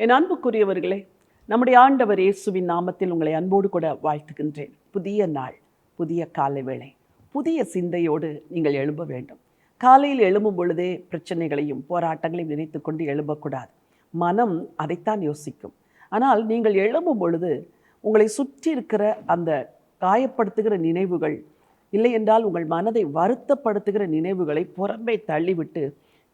என் அன்புக்குரியவர்களே நம்முடைய ஆண்டவர் இயேசுவின் நாமத்தில் உங்களை அன்போடு கூட வாழ்த்துகின்றேன். புதிய நாள் புதிய காலை வேளை புதிய சிந்தையோடு நீங்கள் எழும்ப வேண்டும். காலையில் எழும்பும் பொழுதே பிரச்சனைகளையும் போராட்டங்களையும் நினைத்து கொண்டு எழும்பக்கூடாது. மனம் அதைத்தான் யோசிக்கும். ஆனால் நீங்கள் எழும்பும் பொழுது உங்களை சுற்றி இருக்கிற அந்த காயப்படுத்துகிற நினைவுகள் இல்லை என்றால் உங்கள் மனதை வருத்தப்படுத்துகிற நினைவுகளை புறம்பே தள்ளிவிட்டு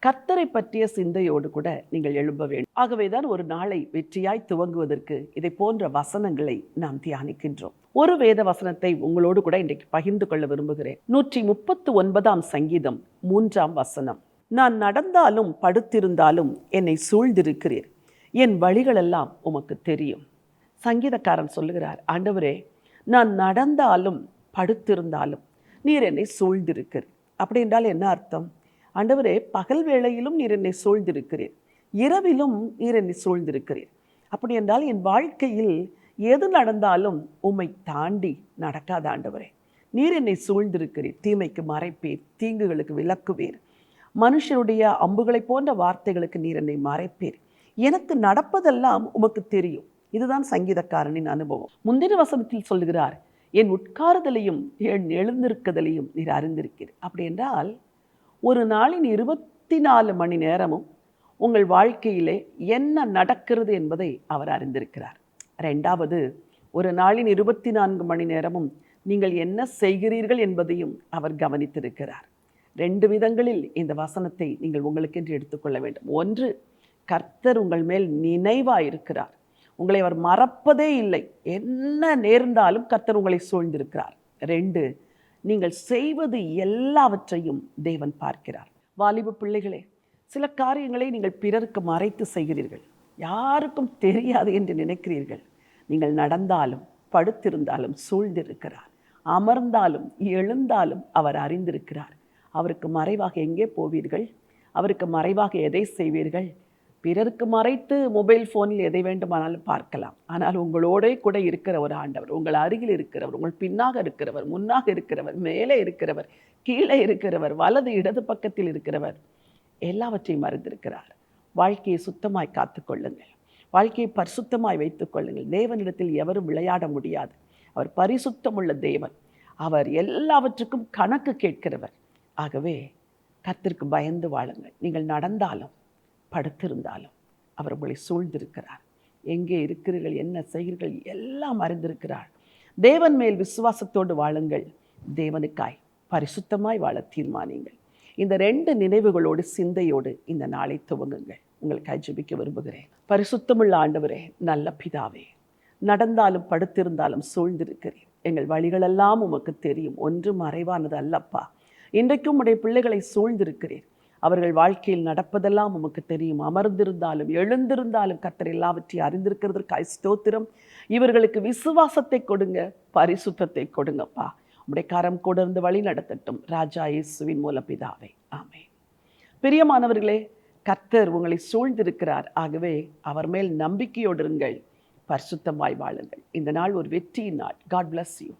கத்தரை பற்றிய சிந்தையோடு கூட நீங்கள் எழும்ப வேண்டும். ஆகவேதான் ஒரு நாளை வெற்றியாய் துவங்குவதற்கு இதை போன்ற வசனங்களை நாம் தியானிக்கின்றோம். ஒரு வேத வசனத்தை உங்களோடு கூட இன்றைக்கு பகிர்ந்து கொள்ள விரும்புகிறேன். நூற்றி முப்பத்து ஒன்பதாம் சங்கீதம் மூன்றாம் வசனம். நான் நடந்தாலும் படுத்திருந்தாலும் என்னை சூழ்ந்திருக்கிறீர். என் வழிகளெல்லாம் உமக்கு தெரியும். சங்கீதக்காரன் சொல்லுகிறார் ஆண்டவரே நான் நடந்தாலும் படுத்திருந்தாலும் நீர் என்னை சூழ்ந்திருக்கிறீர். அப்படி என்றால் என்ன அர்த்தம்? ஆண்டவரே பகல் வேளையிலும் நீர் என்னை சூழ்ந்திருக்கிறீர். இரவிலும் நீர் என்னை சூழ்ந்திருக்கிறீர். அப்படி என்றால் என் வாழ்க்கையில் எது நடந்தாலும் உம்மை தாண்டி நடக்காத ஆண்டவரே நீர் என்னை சூழ்ந்திருக்கிறீர். தீமைக்கு மறைப்பீர் தீங்குகளுக்கு விளக்குவீர் மனுஷருடைய அம்புகளை போன்ற வார்த்தைகளுக்கு நீர் என்னை மறைப்பீர். எனக்கு நடப்பதெல்லாம் உமக்கு தெரியும். இதுதான் சங்கீதக்காரனின் அனுபவம். முந்தின வசனத்தில் சொல்கிறார் என் உட்காருதலையும் என் எழுந்திருக்கதலையும் நீர் அறிந்திருக்கிறீர். அப்படி என்றால் ஒரு நாளின் இருபத்தி நாலு மணி நேரமும் உங்கள் வாழ்க்கையிலே என்ன நடக்கிறது என்பதை அவர் அறிந்திருக்கிறார். ரெண்டாவது ஒரு நாளின் இருபத்தி நான்கு மணி நேரமும் நீங்கள் என்ன செய்கிறீர்கள் என்பதையும் அவர் கவனித்திருக்கிறார். ரெண்டு விதங்களில் இந்த வசனத்தை நீங்கள் உங்களுக்கென்று எடுத்துக்கொள்ள வேண்டும். ஒன்று கர்த்தர் உங்கள் மேல் நினைவாக இருக்கிறார் உங்களை அவர் மறப்பதே இல்லை. என்ன நேர்ந்தாலும் கர்த்தர் உங்களை சூழ்ந்திருக்கிறார். ரெண்டு நீங்கள் செய்வது எல்லாவற்றையும் தேவன் பார்க்கிறார். வாலிப பிள்ளைகளே சில காரியங்களை நீங்கள் பிறருக்கு மறைத்து செய்கிறீர்கள். யாருக்கும் தெரியாது என்று நினைக்கிறீர்கள். நீங்கள் நடந்தாலும் படுத்திருந்தாலும் சூழ்ந்திருக்கிறார். அமர்ந்தாலும் எழுந்தாலும் அவர் அறிந்திருக்கிறார். அவருக்கு மறைவாக எங்கே போவீர்கள்? அவருக்கு மறைவாக எதை செய்வீர்கள்? பிறருக்கு மறைத்து மொபைல் ஃபோனில் எதை வேண்டுமானாலும் பார்க்கலாம். ஆனால் உங்களோட கூட இருக்கிற ஒரு ஆண்டவர் உங்கள் அருகில் இருக்கிறவர் உங்கள் பின்னாக இருக்கிறவர் முன்னாக இருக்கிறவர் மேலே இருக்கிறவர் கீழே இருக்கிறவர் வலது இடது பக்கத்தில் இருக்கிறவர் எல்லாவற்றையும் அறிந்திருக்கிறார். வாழ்க்கையை சுத்தமாய் காத்துக்கொள்ளுங்கள் வாழ்க்கையை பரிசுத்தமாய் வைத்துக்கொள்ளுங்கள் தேவனிடத்தில் எவரும் விளையாட முடியாது. அவர் பரிசுத்தமுள்ள தேவன். அவர் எல்லாவற்றுக்கும் கணக்கு கேட்கிறவர். ஆகவே கத்திற்கு பயந்து வாழுங்கள். நீங்கள் நடந்தாலும் படுத்திருந்தாலும் அவர் உங்களை சூழ்ந்திருக்கிறார். எங்கே இருக்கிறீர்கள் என்ன செய்கிறீர்கள் எல்லாம் அறிந்திருக்கிறார். தேவன் மேல் விசுவாசத்தோடு வாழுங்கள். தேவனுக்காய் பரிசுத்தமாய் வாழ தீர்மானியுங்கள். இந்த ரெண்டு நினைவுகளோடு சிந்தையோடு இந்த நாளை துவங்குங்கள். உங்களுக்கு ஜெபிக்க விரும்புகிறேன். பரிசுத்தமுள்ள ஆண்டவரே நல்ல பிதாவே நடந்தாலும் படுத்திருந்தாலும் சூழ்ந்திருக்கிறேன் எங்கள் வழிகளெல்லாம் உமக்கு தெரியும். ஒன்று மறைவானது அல்லப்பா. இன்றைக்கும் உடைய பிள்ளைகளை சூழ்ந்திருக்கிறேன் அவர்கள் வாழ்க்கையில் நடப்பதெல்லாம் உமக்கு தெரியும். அமர்ந்திருந்தாலும் எழுந்திருந்தாலும் கத்தர் எல்லாவற்றையும் அறிந்திருக்கிறதற்காய் ஸ்தோத்திரம். இவர்களுக்கு விசுவாசத்தை கொடுங்க பரிசுத்தத்தை கொடுங்கப்பா. உடைய கரம் கொடுந்து வழி நடத்தட்டும். ராஜா இயேசுவின் மூல பிதாவை ஆமே பிரியமானவர்களே கர்த்தர் உங்களை சூழ்ந்திருக்கிறார். ஆகவே அவர் மேல் நம்பிக்கையோடு இருங்கள். பரிசுத்தமாய் வாழுங்கள். இந்த நாள் ஒரு வெற்றியின் நாள். God bless you